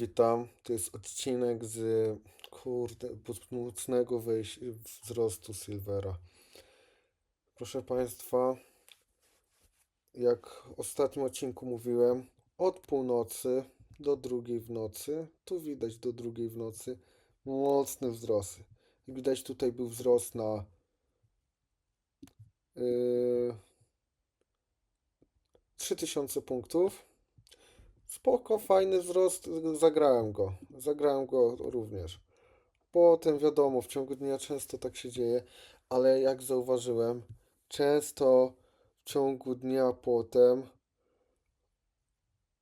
Witam. To jest odcinek z kurde, mocnego wzrostu Silvera. Proszę Państwa, jak w ostatnim odcinku mówiłem, od północy do drugiej w nocy, tu widać do drugiej w nocy, mocne wzrosty. Jak widać tutaj był wzrost na yy, 3000 punktów. Spoko, fajny wzrost, zagrałem go. Zagrałem go również. Potem wiadomo, w ciągu dnia często tak się dzieje, ale jak zauważyłem, często w ciągu dnia potem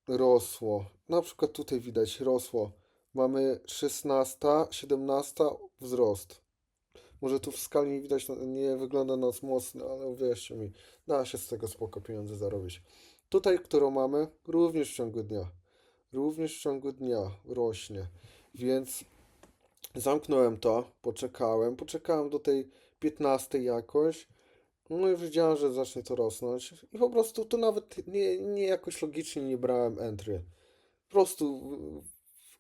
rosło. Na przykład tutaj widać, rosło. Mamy 16, 17 wzrost. Może tu w skali nie widać, nie wygląda nas mocno, ale uwierzcie mi, da się z tego spoko pieniądze zarobić. Tutaj, którą mamy, również w ciągu dnia. Również w ciągu dnia rośnie. Więc zamknąłem to, poczekałem, poczekałem do tej 15 jakoś. No i wiedziałem, że zacznie to rosnąć. I po prostu tu nawet nie, nie jakoś logicznie nie brałem entry. Po prostu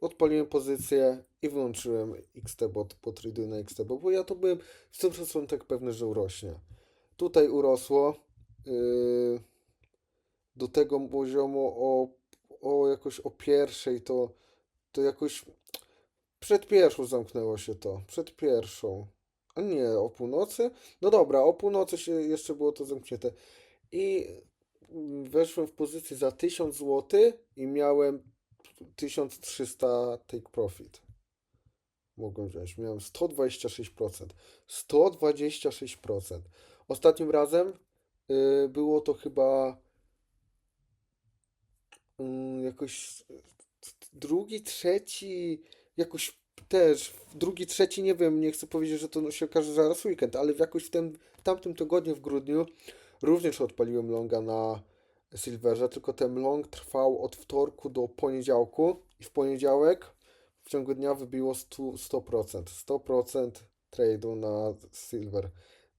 odpaliłem pozycję i wyłączyłem XT, bo potraduję na XT, bo ja to byłem w 100% pewny, że urośnie. Tutaj urosło. Yy, do tego poziomu o, o jakoś o pierwszej, to, to jakoś przed pierwszą zamknęło się to, przed pierwszą. A nie, o północy? No dobra, o północy się jeszcze było to zamknięte. I weszłem w pozycję za 1000 zł i miałem 1300 take profit. Mogłem wziąć. Miałem 126%. 126%. Ostatnim razem yy, było to chyba jakoś drugi, trzeci, jakoś też, drugi, trzeci, nie wiem, nie chcę powiedzieć, że to się okaże zaraz weekend, ale jakoś w tym, tamtym tygodniu w grudniu również odpaliłem longa na Silverze, tylko ten long trwał od wtorku do poniedziałku i w poniedziałek w ciągu dnia wybiło 100%, 100%, 100% trade'u na Silver.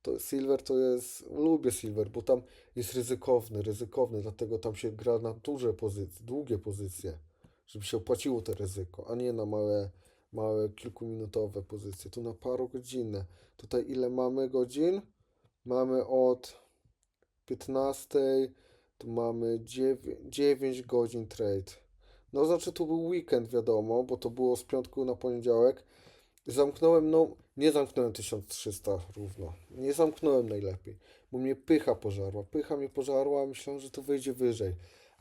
To Silver to jest, lubię Silver, bo tam jest ryzykowny, ryzykowny, dlatego tam się gra na duże pozycje, długie pozycje, żeby się opłaciło to ryzyko, a nie na małe, małe kilkuminutowe pozycje, tu na parogodzinne. Tutaj ile mamy godzin? Mamy od 15, tu mamy 9, 9 godzin trade. No znaczy tu był weekend wiadomo, bo to było z piątku na poniedziałek. Zamknąłem, no nie zamknąłem 1300 równo. Nie zamknąłem najlepiej, bo mnie pycha pożarła. Pycha mnie pożarła, myślałem, że to wyjdzie wyżej.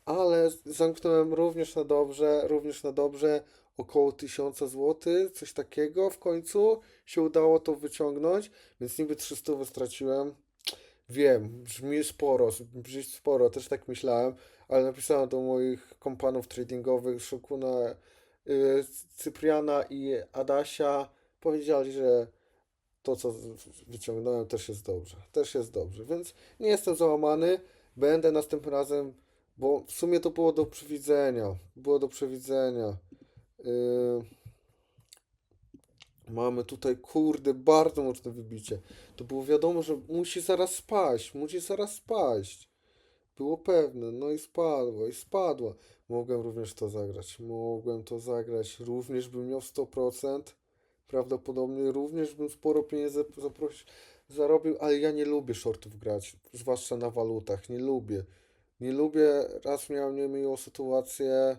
Ale zamknąłem również na dobrze, również na dobrze, około 1000 zł, coś takiego. W końcu się udało to wyciągnąć, więc niby 300 straciłem. Wiem, brzmi sporo, brzmi sporo, też tak myślałem, ale napisałem do moich kompanów tradingowych, Szokuna, yy, Cypriana i Adasia, powiedzieli, że to, co wyciągnąłem, też jest dobrze. Też jest dobrze, więc nie jestem załamany. Będę następnym razem, bo w sumie to było do przewidzenia. Było do przewidzenia. Yy... Mamy tutaj, kurde, bardzo mocne wybicie. To było wiadomo, że musi zaraz spaść, musi zaraz spaść. Było pewne, no i spadło, i spadło. Mogłem również to zagrać, mogłem to zagrać. Również bym miał 100%. Prawdopodobnie również bym sporo pieniędzy zaproś, zarobił, ale ja nie lubię shortów grać, zwłaszcza na walutach. Nie lubię. Nie lubię, raz miałem niemiłą sytuację.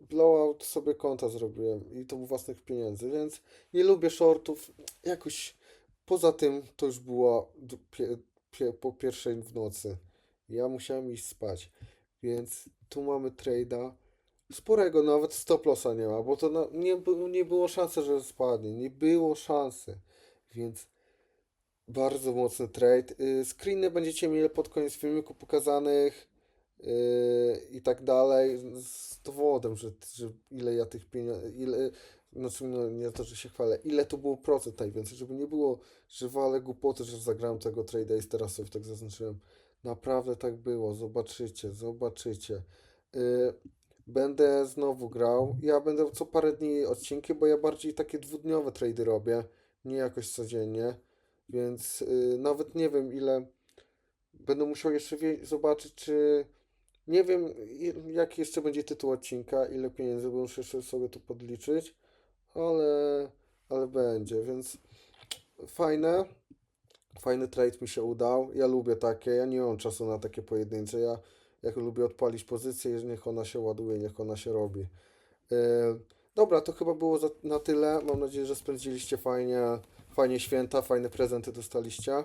Blowout sobie konta zrobiłem i to własnych pieniędzy, więc nie lubię shortów. Jakoś poza tym to już było pie, pie, po pierwszej w nocy. Ja musiałem iść spać, więc tu mamy trade'a. Sporego, nawet stop lossa nie ma, bo to na, nie, nie było szansy, że spadnie. Nie było szansy, więc bardzo mocny trade. Yy, screeny będziecie mieli pod koniec filmiku pokazanych yy, i tak dalej, z dowodem, że, że ile ja tych pieniędzy, ile, znaczy no, nie to, że się chwalę, ile to było procent najwięcej, żeby nie było, że walę głupoty, że zagrałem tego trade'a i teraz sobie tak zaznaczyłem. Naprawdę tak było, zobaczycie, zobaczycie. Yy, będę znowu grał. Ja będę co parę dni odcinki, bo ja bardziej takie dwudniowe trady robię, nie jakoś codziennie, więc yy, nawet nie wiem ile. Będę musiał jeszcze zobaczyć, czy Nie wiem, jaki jeszcze będzie tytuł odcinka, ile pieniędzy, bo muszę jeszcze sobie tu podliczyć, ale, ale będzie, więc fajne. Fajny trade mi się udał. Ja lubię takie, ja nie mam czasu na takie pojedyncze. Ja jak lubię odpalić pozycję, niech ona się ładuje, niech ona się robi. Yy, dobra, to chyba było na tyle. Mam nadzieję, że spędziliście fajnie, fajnie święta, fajne prezenty dostaliście.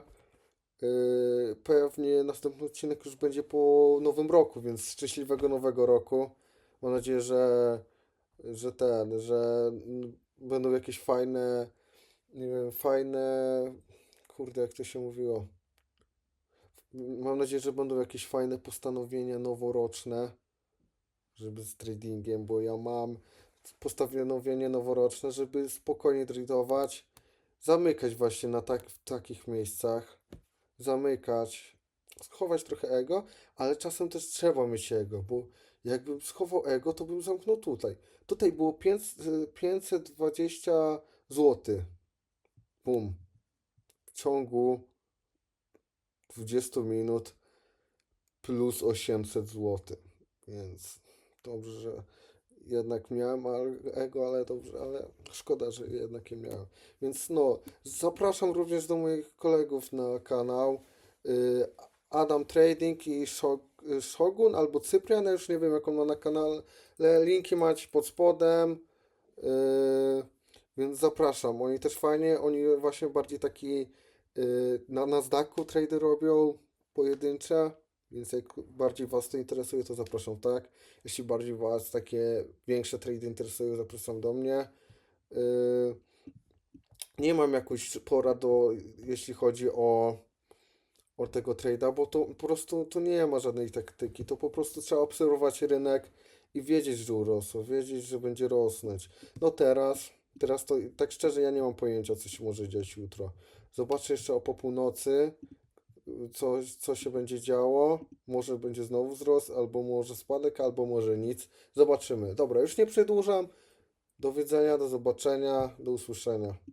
Yy, pewnie następny odcinek już będzie po nowym roku, więc szczęśliwego nowego roku. Mam nadzieję, że, że ten, że będą jakieś fajne, nie wiem, fajne, kurde, jak to się mówiło. Mam nadzieję, że będą jakieś fajne postanowienia noworoczne, żeby z tradingiem, bo ja mam postanowienie noworoczne, żeby spokojnie tradować, zamykać właśnie na tak, w takich miejscach, zamykać, schować trochę ego, ale czasem też trzeba mieć ego, bo jakbym schował ego, to bym zamknął tutaj. Tutaj było 500, 520 zł. Bum. W ciągu 20 minut plus 800 zł. Więc dobrze, że jednak miałem ego, ale dobrze, ale szkoda, że jednak je miałem. Więc no, zapraszam również do moich kolegów na kanał. y, Adam Trading i Shog- Shogun albo Cyprian, ja już nie wiem jak on ma na kanale. Linki macie pod spodem. y, Więc zapraszam. Oni też fajnie, oni właśnie bardziej taki na Nasdaqu trady robią pojedyncze, więc jak bardziej Was to interesuje, to zapraszam, tak? Jeśli bardziej Was takie większe trady interesują, zapraszam do mnie. Y, Nie mam jakoś porad, do, jeśli chodzi o, o tego trade'a, bo to po prostu to nie ma żadnej taktyki, to po prostu trzeba obserwować rynek i wiedzieć, że urosło, wiedzieć, że będzie rosnąć. No teraz, teraz to tak szczerze ja nie mam pojęcia, co się może dziać jutro. Zobaczę jeszcze o po północy, co, co się będzie działo. Może będzie znowu wzrost, albo może spadek, albo może nic. Zobaczymy. Dobra, już nie przedłużam. Do widzenia, do zobaczenia, do usłyszenia.